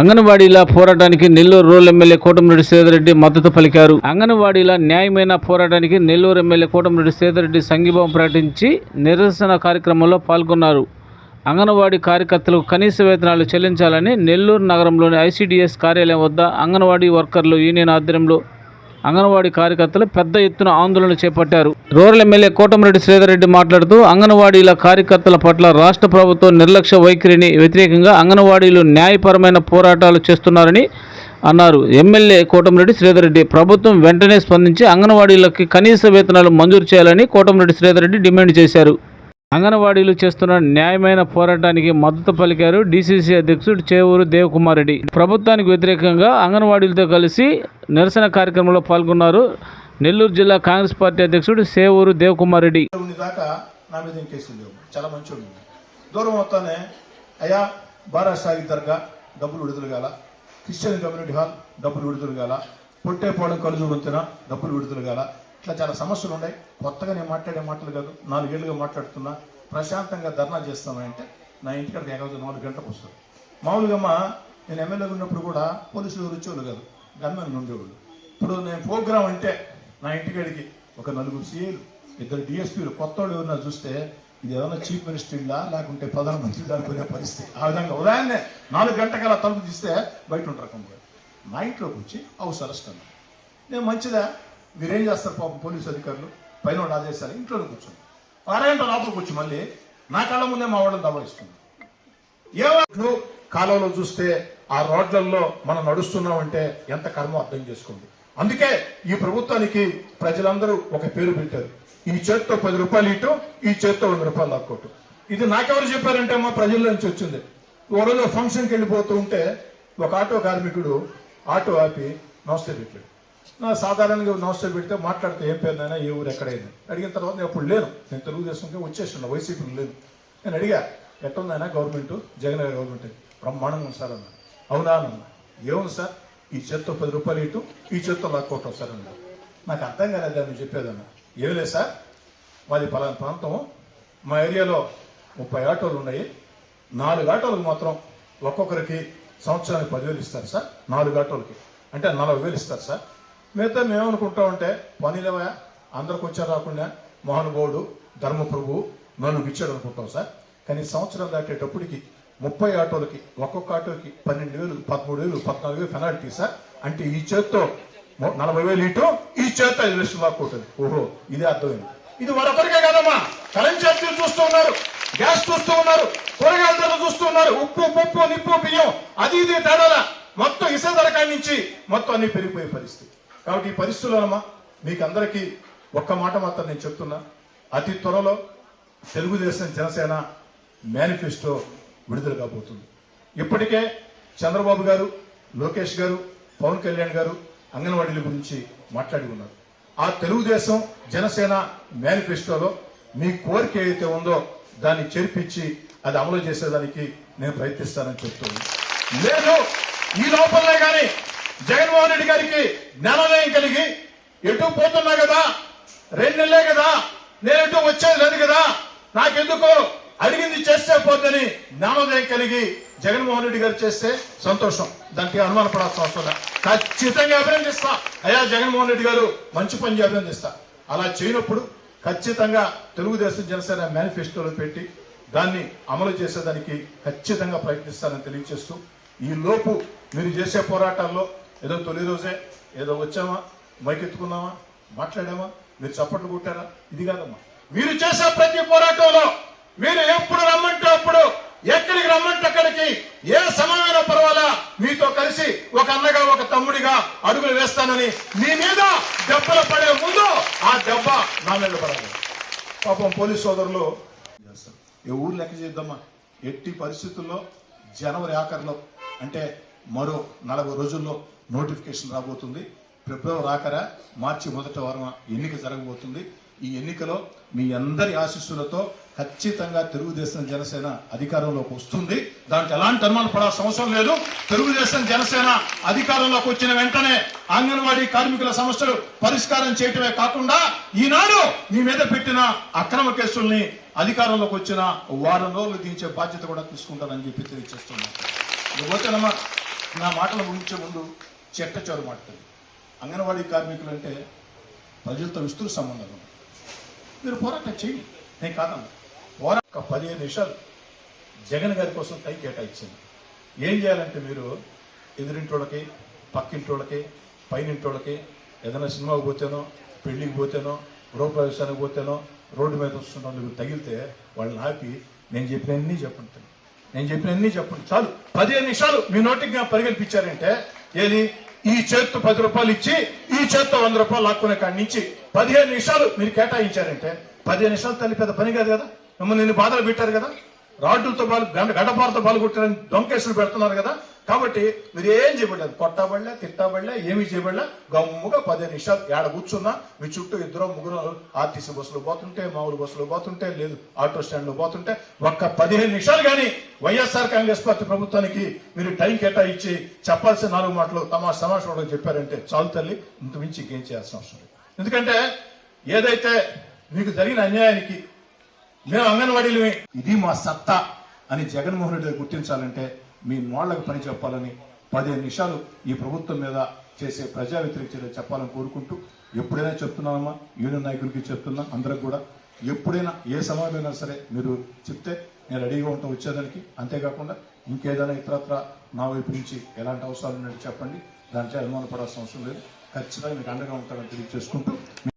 అంగన్వాడీల పోరాటానికి Nellore rural MLA Kotamreddy సేదరెడ్డి మద్దతు పలికారు. అంగన్వాడీల న్యాయమైన పోరాటానికి నెల్లూరు ఎమ్మెల్యే కోటమిరెడ్డి సేదరెడ్డి సంఘీభావం ప్రకటించి నిరసన కార్యక్రమంలో పాల్గొన్నారు. అంగన్వాడీ కార్యకర్తలకు కనీస వేతనాలు చెల్లించాలని నెల్లూరు నగరంలోని ఐసీడీఎస్ కార్యాలయం వద్ద అంగన్వాడీ వర్కర్లు యూనియన్ ఆధ్వర్యంలో అంగన్వాడీ కార్యకర్తలు పెద్ద ఎత్తున ఆందోళన చేపట్టారు. రూరల్ ఎమ్మెల్యే కోటమిరెడ్డి శ్రీధర్రెడ్డి మాట్లాడుతూ అంగన్వాడీల కార్యకర్తల పట్ల రాష్ట్ర ప్రభుత్వం నిర్లక్ష్య వైఖరిని వ్యతిరేకంగా అంగన్వాడీలు న్యాయపరమైన పోరాటాలు చేస్తున్నారని అన్నారు. ఎమ్మెల్యే కోటమిరెడ్డి శ్రీధర్రెడ్డి ప్రభుత్వం వెంటనే స్పందించి అంగన్వాడీలకి కనీస వేతనాలు మంజూరు చేయాలని కోటమిరెడ్డి శ్రీధర్రెడ్డి డిమాండ్ చేశారు. అంగన్వాడీలు చేస్తున్న న్యాయమైన పోరాటానికి మద్దతు పలికారు డీసీసీ అధ్యక్షుడు చేవూరు దేవకుమార్ రెడ్డి ప్రభుత్వానికి వ్యతిరేకంగా అంగన్వాడీలతో కలిసి నిరసన కార్యక్రమంలో పాల్గొన్నారు నెల్లూరు జిల్లా కాంగ్రెస్ పార్టీ అధ్యక్షుడు సేవూరు దేవకుమార్ రెడ్డి చాలా మంచి దూరం అవుతానే అయ్యా బారా సాయి దర్గా డబ్బులు విడుదల గాల క్రిస్టియన్ కమ్యూనిటీ హాల్ డబ్బులు విడుదల గాల పొట్టేపాడు కలుజు వంతెన డబ్బులు విడుదల గాల ఇట్లా చాలా సమస్యలు ఉన్నాయి. కొత్తగా నేను మాట్లాడే మాటలు కాదు నాలుగేళ్ళుగా మాట్లాడుతున్నా. ప్రశాంతంగా ధర్నా చేస్తానంటే నా ఇంటికాడికి ఏకాదు నాలుగు గంటలకు వస్తుంది. మామూలుగా అమ్మ నేను ఎమ్మెల్యేగా ఉన్నప్పుడు కూడా పోలీసులు వచ్చేవాళ్ళు కాదు గన్మెన్ ఉండేవాళ్ళు. ఇప్పుడు నేను ప్రోగ్రామ్ అంటే నా ఇంటికాడికి ఒక నలుగురు సీఏలు ఇద్దరు డిఎస్పీలు కొత్త వాళ్ళు ఎవరన్నా చూస్తే ఇది ఏదైనా చీఫ్ మినిస్టర్లా లేకుంటే ప్రధానమంత్రి అనుకునే పరిస్థితి. ఆ విధంగా ఉదయాన్నే నాలుగు గంటకల తలుపు తీస్తే బయట ఉంటారు నా ఇంట్లోకి వచ్చి హౌస్ నేను మంచిదా? మీరేం చేస్తారు పాపం పోలీసు అధికారులు? పైన ఆదేశాలు ఇంట్లోనే కూర్చోండి. అరగంట లోపల కూర్చో మళ్ళీ. నా కళ్ళ ముందే మా వాళ్ళని దబాయిస్తుంది. ఏ కాలంలో చూస్తే ఆ రోడ్లలో మనం నడుస్తున్నామంటే ఎంత కర్మ అర్థం చేసుకోండి. అందుకే ఈ ప్రభుత్వానికి ప్రజలందరూ ఒక పేరు పెట్టారు. ఈ చేత్తో పది రూపాయలు ఇటు ఈ చేత్తో వంద రూపాయలు లాక్కోటు ఇది నాకెవరు చెప్పారంటే మా ప్రజల నుంచి వచ్చింది. ఓ రోజు ఫంక్షన్కి వెళ్ళిపోతూ ఉంటే ఒక ఆటో కార్మికుడు ఆటో ఆపి నమస్తే పెట్టాడు. సాధారణంగా నమస్తే పెడితే మాట్లాడితే ఏం పేరునైనా ఏ ఊరు? ఎక్కడైనా అడిగిన తర్వాత నేను అప్పుడు లేను. నేను తెలుగుదేశంకి వచ్చేసాను. వైసీపీలో లేను నేను అడిగా ఎట్టుందైనా గవర్నమెంట్? జగన్ గవర్నమెంట్ బ్రహ్మాండంగా ఉంది సార్ అన్న. అవునా అన్న. ఏముంది సార్? ఈ చేత్తో పది రూపాయలు ఇటు ఈ చేత్తో లాక్కోవటం సార్ అన్న. నాకు అర్థం కాలేదు నువ్వు చెప్పేదన్న ఏం లేదు సార్. మాది పలానా ప్రాంతం. మా ఏరియాలో ముప్పై ఆటోలు ఉన్నాయి. నాలుగు ఆటోలకు మాత్రం ఒక్కొక్కరికి సంవత్సరానికి పదివేలు ఇస్తారు సార్. నాలుగు ఆటోలకి. అంటే నలభై వేలు ఇస్తారు సార్. మిగతా మేమనుకుంటామంటే పనిలేవా అందరికి వచ్చారు రాకుండా మహానుభావుడు ధర్మప్రభు నన్ను ఇచ్చాడు అనుకుంటాం సార్. కానీ సంవత్సరం దాటేటప్పటికి ముప్పై ఆటోలకి ఒక్కొక్క ఆటోకి పన్నెండు వేలు పదమూడు వేలు పద్నాలుగు వేలు పెనాల్టీ సార్. అంటే ఈ చేత్తో నలభై వేలు ఇటు ఈ చేత్తో ఐదు లక్షలు లాక్కుంటుంది ఓహో ఇదే అర్థమైంది. ఇది మరొకరికే కదమ్మా. కరెంట్ ఛార్జీలు చూస్తూ ఉన్నారు గ్యాస్ చూస్తూ ఉన్నారు కూరగాయల ధరలు చూస్తూ ఉన్నారు. ఉప్పు పప్పు నిప్పు బియ్యం అది ఇది తేడాల? మొత్తం ఇసే ధర నుంచి మొత్తం అన్ని పెరిగిపోయే పరిస్థితి. కాబట్టి ఈ పరిస్థితుల్లోనమ్మా మీకు అందరికీ ఒక్క మాట మాత్రం నేను చెప్తున్నా. అతి త్వరలో తెలుగుదేశం జనసేన మేనిఫెస్టో విడుదల కాబోతుంది. ఇప్పటికే చంద్రబాబు గారు లోకేష్ గారు పవన్ కళ్యాణ్ గారు అంగన్వాడీల గురించి మాట్లాడి ఉన్నారు. ఆ తెలుగుదేశం జనసేన మేనిఫెస్టోలో మీ కోరిక ఏదైతే ఉందో దాన్ని చేర్పించి అది అమలు చేసేదానికి నేను ప్రయత్నిస్తానని చెప్తున్నాను. లేదు ఈ లోపలనే కానీ జగన్మోహన్ రెడ్డి గారికి జ్ఞానోదయం కలిగి ఎటు పోతున్నా కదా? రెండు నెలలే కదా? నేను ఎటు వచ్చేది లేదు కదా? నాకెందుకు అడిగింది చేస్తే పోద్దని జ్ఞానోదయం కలిగి జగన్మోహన్ రెడ్డి గారు చేస్తే సంతోషం. దానికి అనుమానపడాల్సిన అవసరం ఖచ్చితంగా అభినందిస్తా. అయ్యా జగన్మోహన్ రెడ్డి గారు మంచి పని అభినందిస్తా. అలా చేయనప్పుడు ఖచ్చితంగా తెలుగుదేశం జనసేన మేనిఫెస్టోలో పెట్టి దాన్ని అమలు చేసేదానికి ఖచ్చితంగా ప్రయత్నిస్తానని తెలియజేస్తూ ఈ లోపు మీరు చేసే పోరాటాల్లో ఏదో తొలి రోజే ఏదో వచ్చామా మైకెత్తుకున్నామా మాట్లాడామా మీరు చప్పట్లు కొట్టారా? ఇది కాదమ్మా. మీరు చేసే ప్రతి పోరాటంలో మీరు ఎప్పుడు రమ్మంటే అప్పుడు ఎక్కడికి రమ్మంటే అక్కడికి ఏ సమయమైనా పర్వాలా మీతో కలిసి ఒక అన్నగా ఒక తమ్ముడిగా అడుగులు వేస్తానని మీ మీద దెబ్బలు పడే ముందు ఆ దెబ్బ నా మీద పడాలి. పాపం పోలీస్ సోదరులు చేస్తారు ఏ ఊరు లెక్క చేద్దామా? ఎట్టి పరిస్థితుల్లో జనవరి ఆఖరిలో అంటే మరో నలభై రోజుల్లో నోటిఫికేషన్ రాబోతుంది. ఫిబ్రవరి రాకరా మార్చి మొదటి వారం ఎన్నిక జరగబోతుంది. ఈ ఎన్నికలో మీ అందరి ఆశీస్సులతో ఖచ్చితంగా తెలుగుదేశం జనసేన అధికారంలోకి వస్తుంది. దాంట్లో ఎలాంటి అనుమానం పడాల్సిన అవసరం లేదు. తెలుగుదేశం జనసేన అధికారంలోకి వచ్చిన వెంటనే అంగన్వాడీ కార్మికుల సమస్యలు పరిష్కారం చేయటమే కాకుండా ఈనాడు మీ మీద పెట్టిన అక్రమ కేసుల్ని అధికారంలోకి వచ్చిన వారం రోజులు దించే బాధ్యత కూడా తీసుకుంటారని చెప్పి తెలియజేస్తున్నాను. నా మాటలు ముగించే ముందు చెట్ట చోరు మాట్లాడు. అంగన్వాడీ కార్మికులు అంటే ప్రజలతో విస్తృత సంబంధం మీరు పోరాటం చేయండి. నేను కాదన్నా. పోరా ఒక పదిహేను నిమిషాలు జగన్ గారి కోసం టైం కేటాయించింది ఏం చేయాలంటే మీరు ఎదురింటోళ్ళకి పక్కింటోళ్ళకి పైనింటోళ్ళకి ఏదైనా సినిమాకి పోతేనో పెళ్ళికి పోతేనో గృహప్రవేశానికి పోతేనో రోడ్డు మీద వస్తున్న వాళ్ళు తగిలితే వాళ్ళని ఆపి నేను చెప్పినన్నీ చెప్పండి. నేను చెప్పినన్నీ చెప్పండి. చాలు. పదిహేను నిమిషాలు మీ నోటికి నా పరిగెల్పించారంటే ఏది? ఈ చేత్తో పది రూపాయలు ఇచ్చి ఈ చేత్తో వంద రూపాయలు లాక్కునే కాడి నుంచి పదిహేను నిమిషాలు మీరు కేటాయించారంటే పదిహేను నిమిషాలు తల్లి పెద్ద పని కాదు కదా? మిమ్మల్ని నిన్ను బాధలు పెట్టారు కదా? రాడ్డులతో బాలు గంట గడపాలతో పాలు కొట్టారని దొంకేసులు పెడుతున్నారు కదా? కాబట్టి మీరు ఏం చేయబడలేదు కొట్టబడలే తిట్టబడలే ఏమి చేయబడలే. గమ్ముగా పదిహేను నిమిషాలు ఏడ కూర్చున్నా మీ చుట్టూ ఇద్దరు ముగ్గురు ఆర్టీసీ బస్సులు పోతుంటే మామూలు బస్సులు పోతుంటే లేదు ఆటో స్టాండ్లు పోతుంటే ఒక్క పదిహేను నిమిషాలు కానీ వైఎస్ఆర్ కాంగ్రెస్ పార్టీ ప్రభుత్వానికి మీరు టైం కేటాయించి చెప్పాల్సిన నాలుగు మాటలు తమ సమావేశంలో చెప్పారంటే చాలు తల్లి ఇంత మించి ఇంకేం చేయాల్సిన అవసరం లేదు. ఎందుకంటే ఏదైతే మీకు జరిగిన అన్యాయానికి మేము అంగన్వాడీలు ఇది మా సత్తా అని జగన్మోహన్ రెడ్డి గుర్తించాలంటే మీ నోళ్ళకు పని చెప్పాలని పదిహేను నిమిషాలు ఈ ప్రభుత్వం మీద చేసే ప్రజా వ్యతిరేక చర్యలు చెప్పాలని కోరుకుంటూ ఎప్పుడైనా చెప్తున్నామా యూనియన్ నాయకులకి చెప్తున్నా అందరికి కూడా. ఎప్పుడైనా ఏ సమావేశమైనా సరే మీరు చెప్తే నేను రెడీగా ఉంటాం వచ్చేదానికి. అంతేకాకుండా ఇంకేదైనా ఇతరత్ర నా వైపు నుంచి ఎలాంటి అవసరాలు ఉన్నాయో చెప్పండి. దాంట్లో అనుమానపడాల్సిన అవసరం లేదు. ఖచ్చితంగా మీకు అండగా ఉంటామని తెలియజేసుకుంటూ